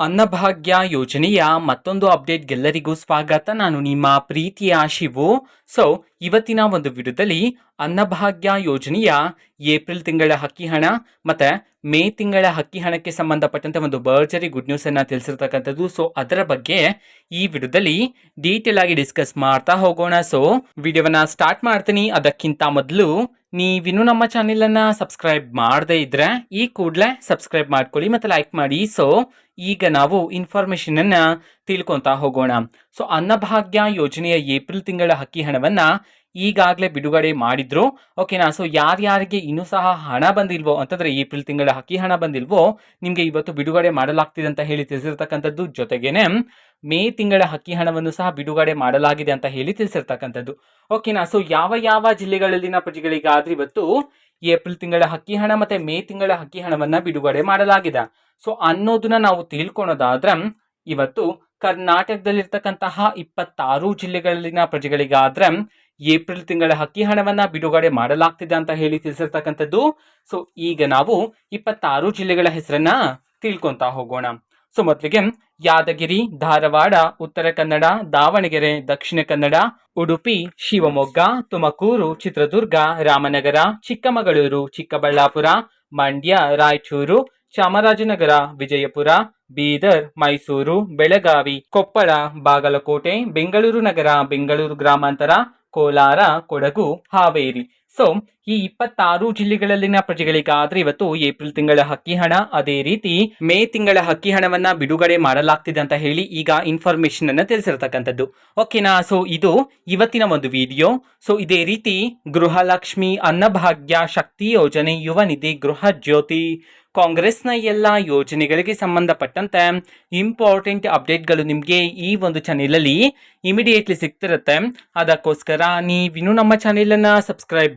ಅನ್ನಭಾಗ್ಯ ಯೋಜನೆಯ ಮತ್ತೊಂದು ಅಪ್ಡೇಟ್ಗೆಲ್ಲರಿಗೂ ಸ್ವಾಗತ. ನಾನು ನಿಮ್ಮ ಪ್ರೀತಿಯ ಶಿವು. ಸೊ ಇವತ್ತಿನ ಒಂದು ವಿಡಿಯೋದಲ್ಲಿ ಅನ್ನಭಾಗ್ಯ ಯೋಜನೆಯ ಏಪ್ರಿಲ್ ತಿಂಗಳ ಹಕ್ಕಿ ಹಣ ಮತ್ತೆ ಮೇ ತಿಂಗಳ ಹಕ್ಕಿ ಹಣಕ್ಕೆ ಸಂಬಂಧಪಟ್ಟಂತೆ ಒಂದು ಬರ್ಜರಿ ಗುಡ್ ನ್ಯೂಸ್ ಅನ್ನ ತಿಳಿಸಿರ್ತಕ್ಕಂಥದ್ದು. ಸೊ ಅದರ ಬಗ್ಗೆ ಈ ವಿಡಿಯೋದಲ್ಲಿ ಡೀಟೇಲ್ ಆಗಿ ಡಿಸ್ಕಸ್ ಮಾಡ್ತಾ ಹೋಗೋಣ. ಸೊ ವಿಡಿಯೋವನ್ನ ಸ್ಟಾರ್ಟ್ ಮಾಡ್ತೀನಿ. ಅದಕ್ಕಿಂತ ಮೊದಲು ನೀವಿನ್ನೂ ನಮ್ಮ ಚಾನೆಲನ್ನು ಸಬ್ಸ್ಕ್ರೈಬ್ ಮಾಡದೇ ಇದ್ದರೆ ಈ ಕೂಡಲೇ ಸಬ್ಸ್ಕ್ರೈಬ್ ಮಾಡ್ಕೊಳ್ಳಿ ಮತ್ತು ಲೈಕ್ ಮಾಡಿ. ಸೊ ಈಗ ನಾವು ಇನ್ಫಾರ್ಮೇಷನನ್ನು ತಿಳ್ಕೊಂತಾ ಹೋಗೋಣ. ಸೊ ಅನ್ನಭಾಗ್ಯ ಯೋಜನೆಯ ಏಪ್ರಿಲ್ ತಿಂಗಳ ಹಕ್ಕಿ ಹಣವನ್ನು ಈಗಾಗಲೇ ಬಿಡುಗಡೆ ಮಾಡಿದ್ರು. ಓಕೆನಾ ಸೊ ಯಾರ್ಯಾರಿಗೆ ಇನ್ನೂ ಸಹ ಹಣ ಬಂದಿಲ್ವೋ, ಅಂತಂದರೆ ಏಪ್ರಿಲ್ ತಿಂಗಳ ಹಕ್ಕಿ ಹಣ ಬಂದಿಲ್ವೋ, ನಿಮಗೆ ಇವತ್ತು ಬಿಡುಗಡೆ ಮಾಡಲಾಗ್ತಿದೆ ಅಂತ ಹೇಳಿ ತಿಳಿಸಿರ್ತಕ್ಕಂಥದ್ದು ಜೊತೆಗೇನೆ ಮೇ ತಿಂಗಳ ಹಕ್ಕಿ ಹಣವನ್ನು ಸಹ ಬಿಡುಗಡೆ ಮಾಡಲಾಗಿದೆ ಅಂತ ಹೇಳಿ ತಿಳಿಸಿರ್ತಕ್ಕಂಥದ್ದು. ಓಕೆನಾ ಸೊ ಯಾವ ಯಾವ ಜಿಲ್ಲೆಗಳಲ್ಲಿನ ಪ್ರಜೆಗಳಿಗಾದ್ರೆ ಇವತ್ತು ಏಪ್ರಿಲ್ ತಿಂಗಳ ಹಕ್ಕಿ ಹಣ ಮತ್ತೆ ಮೇ ತಿಂಗಳ ಹಕ್ಕಿ ಹಣವನ್ನು ಬಿಡುಗಡೆ ಮಾಡಲಾಗಿದೆ. ಸೊ ಅನ್ನೋದನ್ನ ನಾವು ತಿಳ್ಕೊಳೋದಾದ್ರೆ ಇವತ್ತು ಕರ್ನಾಟಕದಲ್ಲಿರ್ತಕ್ಕಂತಹ ಇಪ್ಪತ್ತಾರು ಜಿಲ್ಲೆಗಳಲ್ಲಿನ ಪ್ರಜೆಗಳಿಗಾದ್ರೆ ಏಪ್ರಿಲ್ ತಿಂಗಳ ಹಕ್ಕಿ ಹಣವನ್ನ ಬಿಡುಗಡೆ ಮಾಡಲಾಗ್ತಿದೆ ಅಂತ ಹೇಳಿ ತಿಳಿಸಿರ್ತಕ್ಕಂಥದ್ದು. ಸೊ ಈಗ ನಾವು ಇಪ್ಪತ್ತಾರು ಜಿಲ್ಲೆಗಳ ಹೆಸರನ್ನ ತಿಳ್ಕೊತಾ ಹೋಗೋಣ. ಸೊ ಮೊದಲಿಗೆ ಯಾದಗಿರಿ, ಧಾರವಾಡ, ಉತ್ತರ ಕನ್ನಡ, ದಾವಣಗೆರೆ, ದಕ್ಷಿಣ ಕನ್ನಡ, ಉಡುಪಿ, ಶಿವಮೊಗ್ಗ, ತುಮಕೂರು, ಚಿತ್ರದುರ್ಗ, ರಾಮನಗರ, ಚಿಕ್ಕಮಗಳೂರು, ಚಿಕ್ಕಬಳ್ಳಾಪುರ, ಮಂಡ್ಯ, ರಾಯಚೂರು, ಚಾಮರಾಜನಗರ, ವಿಜಯಪುರ, ಬೀದರ್, ಮೈಸೂರು, ಬೆಳಗಾವಿ, ಕೊಪ್ಪಳ, ಬಾಗಲಕೋಟೆ, ಬೆಂಗಳೂರು ನಗರ, ಬೆಂಗಳೂರು ಗ್ರಾಮಾಂತರ, ಕೋಲಾರ, ಕೊಡಗು, ಹಾವೇರಿ. ಸೊ ಈ ಇಪ್ಪತ್ತಾರು ಜಿಲ್ಲೆಗಳಲ್ಲಿನ ಪ್ರಜೆಗಳಿಗಾದ್ರೆ ಇವತ್ತು ಏಪ್ರಿಲ್ ತಿಂಗಳ ಹಕ್ಕಿ ಹಣ. ಅದೇ ರೀತಿ ಮೇ ತಿಂಗಳ ಹಕ್ಕಿ ಹಣವನ್ನ ಬಿಡುಗಡೆ ಮಾಡಲಾಗ್ತಿದೆ ಅಂತ ಹೇಳಿ ಈಗ ಇನ್ಫಾರ್ಮೇಶನ್ ಅನ್ನ ತಿಳಿಸಿರ್ತಕ್ಕಂಥದ್ದು. ಓಕೆನಾ ಸೊ ಇದು ಇವತ್ತಿನ ಒಂದು ವಿಡಿಯೋ ಸೊ ಇದೇ ರೀತಿ ಗೃಹಲಕ್ಷ್ಮಿ ಅನ್ನಭಾಗ್ಯ ಶಕ್ತಿ ಯೋಜನೆ, ಯುವ ನಿಧಿ, ಗೃಹ ಜ್ಯೋತಿ, ಕಾಂಗ್ರೆಸ್ನ ಎಲ್ಲ ಯೋಜನೆಗಳಿಗೆ ಸಂಬಂಧಪಟ್ಟಂತೆ ಇಂಪಾರ್ಟೆಂಟ್ ಅಪ್ಡೇಟ್ಗಳು ನಿಮಗೆ ಈ ಒಂದು ಚಾನೆಲಲ್ಲಿ ಇಮಿಡಿಯೇಟ್ಲಿ ಸಿಗ್ತಿರುತ್ತೆ. ಅದಕ್ಕೋಸ್ಕರ ನೀವಿನ್ನೂ ನಮ್ಮ ಚಾನೆಲನ್ನು ಸಬ್ಸ್ಕ್ರೈಬ್